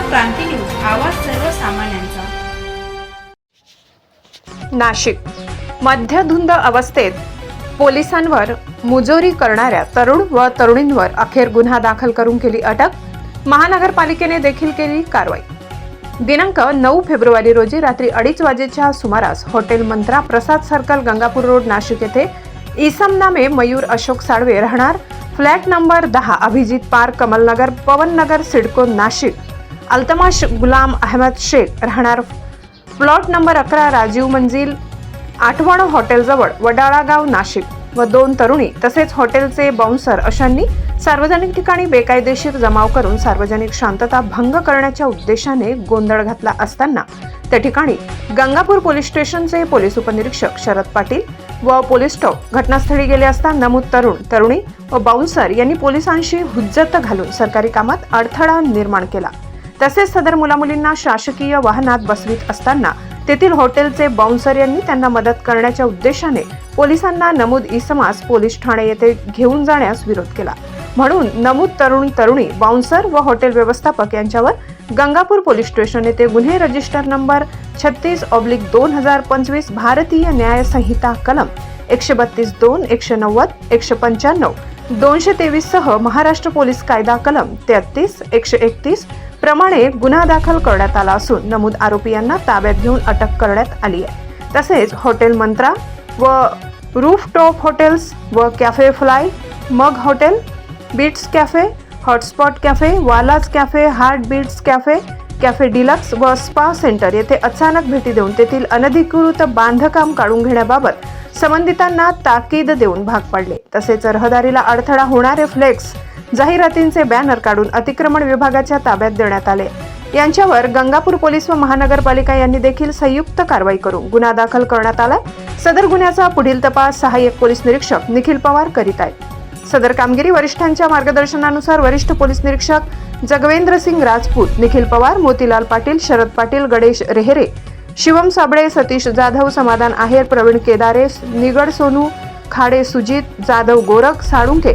क्रांती news आवाज सर्वसामान्यांचा. नाशिक. मध्यधुंद अवस्थेत पोलिसांवर मुजोरी करणाऱ्या तरुण व तरुणींवर अखेर गुन्हा दाखल करून केली अटक. महानगरपालिकेने देखील केली कारवाई. दिनांक नऊ फेब्रुवारी रोजी रात्री अडीच वाजेच्या सुमारास hotel Mantra Prasad circle Gangapur road Nashik येथे इसम नामे मयूर अशोक साळवे राहणार. फ्लॅट नंबर दहा अभिजित पार्क कमलनगर पवननगर सिडको नाशिक. अल्तमाश गुलाम अहमद शेख राहणार. प्लॉट नंबर अकरा राजीव मंजिल आठवण हॉटेलजवळ वडाळा गाव नाशिक. व दोन तरुणी तसेच हॉटेलचे बाउन्सर अशांनी सार्वजनिक ठिकाणी बेकायदेशीर जमाव करून सार्वजनिक शांतता भंग करण्याच्या उद्देशाने गोंधळ घातला असताना त्या ठिकाणी गंगापूर पोलीस स्टेशनचे पोलीस उपनिरीक्षक शरद पाटील व पोलीस स्टॉप घटनास्थळी गेले असता नमूद तरुण तरुणी व बाउन्सर यांनी पोलिसांशी हुज्जत घालून सरकारी कामात अडथळा निर्माण केला. तसेच सदर मुलामुलींना शासकीय वाहनात बसवित असताना तेथील हॉटेलचे बाउन्सर यांनी त्यांना मदत करण्याच्या उद्देशाने पोलिसांना नमूद इसमास पोलीस ठाणे येथे घेऊन जाण्यास विरोध केला. म्हणून नमूद तरुण तरुणी बाउन्सर व हॉटेल व्यवस्थापक यांच्यावर गंगापूर पोलीस स्टेशन येथे गुन्हे रजिस्टर नंबर छत्तीस ऑब्लिक दोन हजार पंचवीस भारतीय न्याय संहिता कलम एकशे बत्तीस दोन एकशे नव्वद एकशे पंच्याण्णव दोनशे तेवीस सह महाराष्ट्र पोलीस कायदा कलम तेहतीस एकशे एकतीस प्रमाणे गुन्हा दाखल करण्यात आला असून नमूद आरोपी यांना ताब्यात घेऊन अटक करण्यात आली आहे. तसेच हॉटेल मंत्रा व रूफ टॉप हॉटेल्स व कॅफे फ्लाय मग hotel beats cafe hotspot cafe वालाज cafe heart beats cafe cafe deluxe व स्पा सेंटर येथे अचानक भेटी देऊन तेथील अनधिकृत बांधकाम काढून घेण्याबाबत संबंधितांना ताकीद देऊन भाग पाडले. तसेच रहदारीला अडथळा होणारे फ्लेक्स जाहिरातींचे बॅनर काढून अतिक्रमण विभागाच्या ताब्यात देण्यात आले. यांच्यावर गंगापूर पोलीस व महानगरपालिका यांनी देखील संयुक्त कारवाई करून गुन्हा दाखल करण्यात आलाय. सदर गुन्ह्याचा पुढील तपास सहाय्यक पोलीस निरीक्षक निखिल पवार करीत आहेत. सदर कामगिरी वरिष्ठांच्या मार्गदर्शनानुसार वरिष्ठ पोलीस निरीक्षक जगवेंद्र सिंग राजपूत निखिल पवार मोतीलाल पाटील शरद पाटील गणेश रेहरे शिवम साबळे सतीश जाधव समाधान आहेर प्रवीण केदारे निगड सोनू खाडे सुजित जाधव गोरख साळुंके